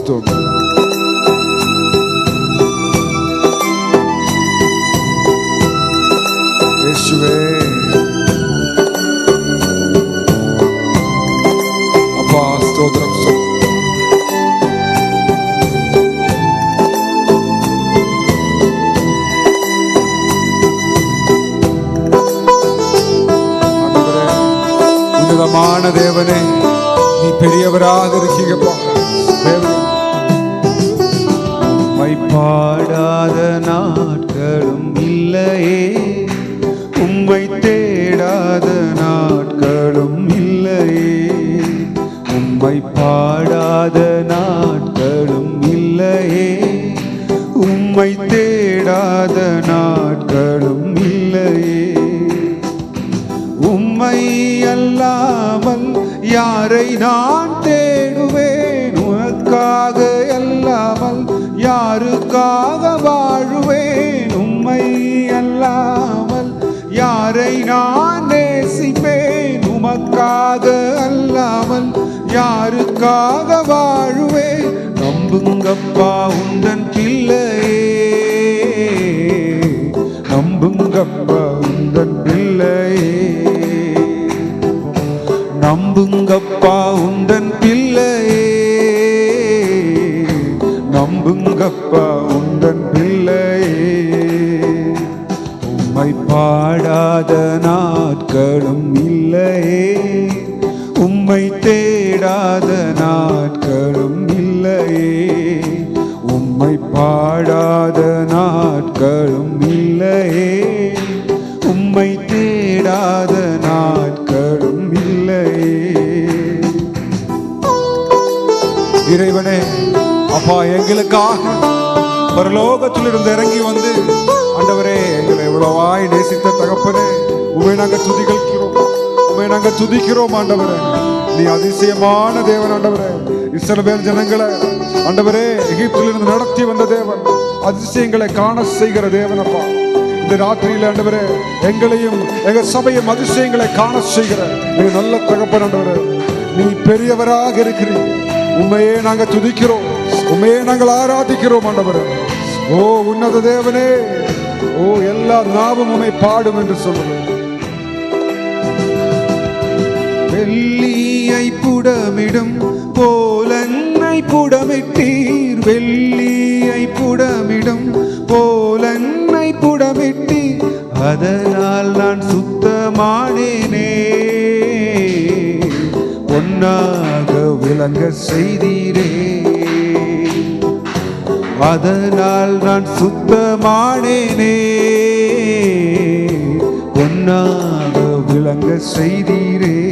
ஸ்தோத்திரம் இயேசுவே அப்பா ஸ்தோத்திரம் ஸ்தோத்திரம். ஆண்டவரே, உன்னதமான தேவனே நீ பெரியவராக இருக்கீங்கப்பா பாடாத நாட்களும் இல்லையே. உம்மை தேடாத நாட்களும் இல்லையே. உம்மை அல்லாமல் யாரை நான் தேடுவேன்? உனக்காக அல்லாமல் யாருக்காக வாழுவேன்? உம்மை அல்லாமல் யாரை நான் நேசிப்பேன்? உமக்காக அல்லாமல் யாரு யாருக்காக வாழுவே. நம்புங்கப்பா உந்தன் பிள்ளையே. நம்புங்கப்பா உந்தன் பிள்ளையே. நம்புங்கப்பா உந்தன் பிள்ளையே. நம்புங்கப்பா தேடாத நாட்களும் இல்லையே. உம்மை பாடாத நாட்களும் இல்லையே. உம்மை தேடாத நாட்களும் இல்லையே. இறைவனே அப்பா எங்களுக்காக பரலோகத்தில் இருந்து இறங்கி வந்து ஆண்டவரே எங்களை எவ்வளவாய் நேசித்த தகப்பனே உமை நாங்க துதிக்கிறோம் உண்மை நாங்க துதிக்கிறோம் ஆண்டவரே. நீ அதிசயமான தேவன் ஆண்டவரே. இஸ்ரவேல் ஜனங்களை ஆண்டவரே எகிப்திலிருந்து நடத்தி வந்த தேவன். அதிசயங்களை காண செய்கிற தேவனப்பா இந்த ராத்திரியில் ஆண்டவரே எங்களையும் எங்க சபையும் அதிசயங்களை காண செய்கிற நீங்க நல்ல தகப்பன் ஆண்டவரே. நீ பெரியவராக இருக்கிறீர். உண்மையே நாங்க துதிக்கிறோம். உண்மையே நாங்கள் ஆராதிக்கிறோம் ஆண்டவரே. ஓ உன்னத தேவனே. ஓ எல்லா நாவும் உண்மை பாடும் என்று சொல்லுவேன் வெள்ளியை புடமிடும் போலன்னை புடமிட்டீர். வெள்ளியை புடமிடும் போலன்னை புடமிட்டீர். அதனால் நான் சுத்தமானேனே. பொன்னாக விளங்க செய்தீரே. அதனால் நான் சுத்தமானேனே. பொன்னாக விளங்க செய்தீரே.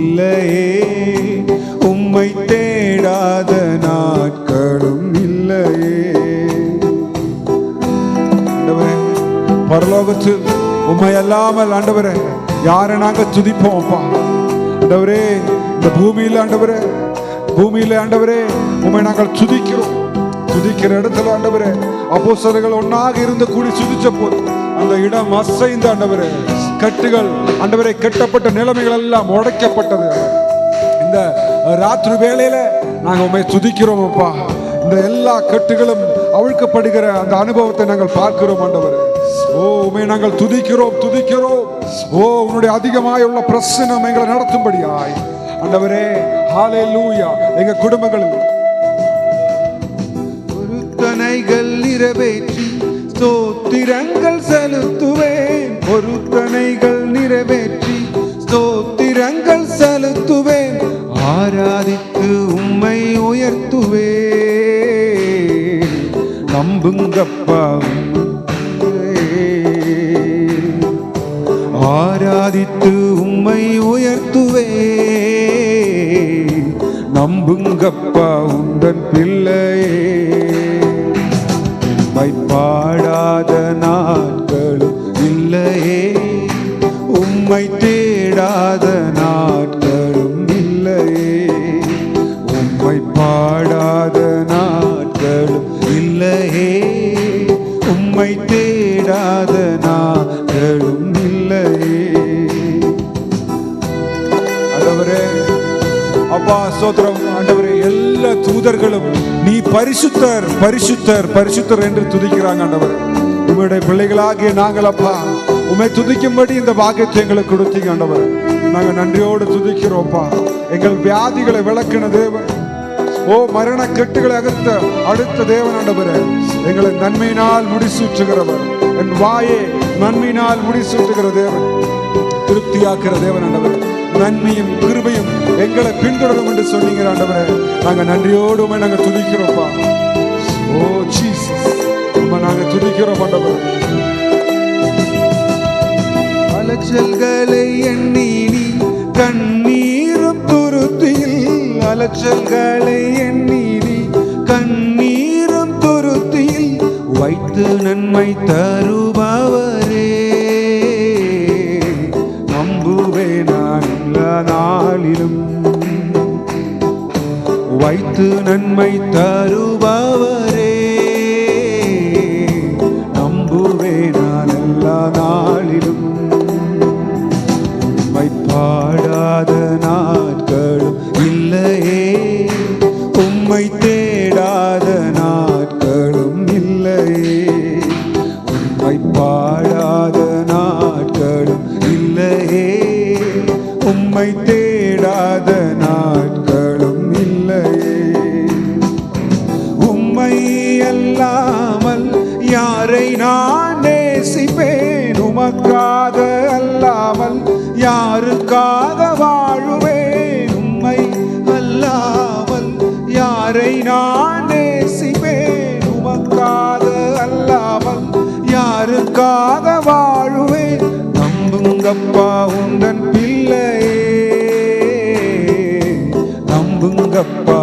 இல்லையே. உம்மை தேடாத நாட்களும் இல்லையே. ஆண்டவரே பரலோகத்தில் உண்மை அல்லாமல் ஆண்டவரே யாரை நாங்க துதிப்போம்ப்பா ஆண்டவரே இந்த பூமியில் ஆண்டவரே பூமியில் ஆண்டவரே உண்மை நாங்கள் துதிக்கிறோம். துதிக்கிற இடத்துல ஆண்டவரே அப்போஸ்தலர்கள் ஒன்னாக இருந்து கூடி சுதிச்ச போது அந்த இடம் அசைந்த ஆண்டவரே கட்டுகள் ஆண்டவரே கெட்டப்பட்ட நிலைமைகள் எல்லாம் உடைக்கப்பட்டது. இந்த ராத்திரி வேளையில நாங்கள் உண்மை துதிக்கிறோம் அப்பா. இந்த எல்லா கட்டுகளும் அவிழ்க்கப்படுகிற அந்த அனுபவத்தை நாங்கள் பார்க்கிறோம் ஆண்டவர். ஓ உண்மை நாங்கள் துதிக்கிறோம் துதிக்கிறோம். ஓ உன்னுடைய அதிகமாய் உள்ள பிரசனம் எங்களை நடத்தும்படியாய். ஆண்டவரே ஹாலே லூயா எங்க குடும்பங்களில். பொருத்தனைகள் நிறைவேற்றி ஸ்தோத்திரங்கள் செலுத்துவேன். பொருத்தனைகள் நிறைவேற்றி ஸ்தோத்திரங்கள் செலுத்துவேன். ஆராதித்து உம்மை உயர்த்துவே நம்புங்கப்பா ஆராதித்து உம்மை உயர்த்துவே நம்புங்கப்பா உந்தன் பிள்ளையே. பாடாத நாட்களும் இல்லையே. உம்மை தேடாத நாட்களும் இல்லையே. உம்மை பாடாத நாட்களும் இல்லையே. உம்மை தேடாத நாட்களும் இல்லையே. ஆண்டவரே அப்பா சோதரம் ஆண்டவரே எல்லா தூதர்களும் நீ பரிசுத்தர் பரிசுத்தர் பரிசுத்தர் என்று துதிக்கிறாங்க ஆண்டவர். உங்களுடைய பிள்ளைகளாகிய நாங்கள் அப்பா உமை துதிக்கும்படி இந்த பாக்கியத்தை எங்களுக்கு கொடுத்தீங்க ஆண்டவர். நாங்கள் நன்றியோடு துதிக்கிறோம்ப்பா எங்கள் வியாதிகளை விளக்கின தேவன். ஓ மரண கெட்டுகளை அகத்த அடுத்த தேவன் ஆண்டவர். எங்களை நன்மையினால் முடிசூற்றுகிறவர் என் வாயே நன்மையினால் முடிசூற்றுகிற தேவன். திருப்தியாக்குற தேவன் ஆண்டவர். நன்மையும் கிருபையும் எங்களை பின்தொடரும் என்று சொன்னீங்க ஆண்டவரே. நாங்கள் நன்றியோடு உம்மை நாங்கள் துதிக்கிறோம்ப்பா ஓ ஜீசஸ். நாங்கள் துதிக்கிறோம் ஆண்டவர். அலைச்சல்களை எண்ணி நீ கண்ணீரும் துருத்தியில் அலைச்சல்களை எண்ணி நீ கண்ணீரும் துருத்தியில் வைத்து நன்மை தருபவரே. நம்புவே நான் நாளிலும். வைத்து நன்மை தருபவரே. உம்மை தேடாத நாட்களும் இல்லையே. உம்மை அல்லாமல் யாரை நான் நேசிப்பேன்? உமக்காக அல்லாமல் யாருக்காக வாழுவேன்? உம்மை அல்லாமல் யாரை நான் நேசிப்பேன்? உமக்காக அல்லாமல் யாருக்காக வாழுவேன்? நம்புங்கப்பா உந்தன் Up.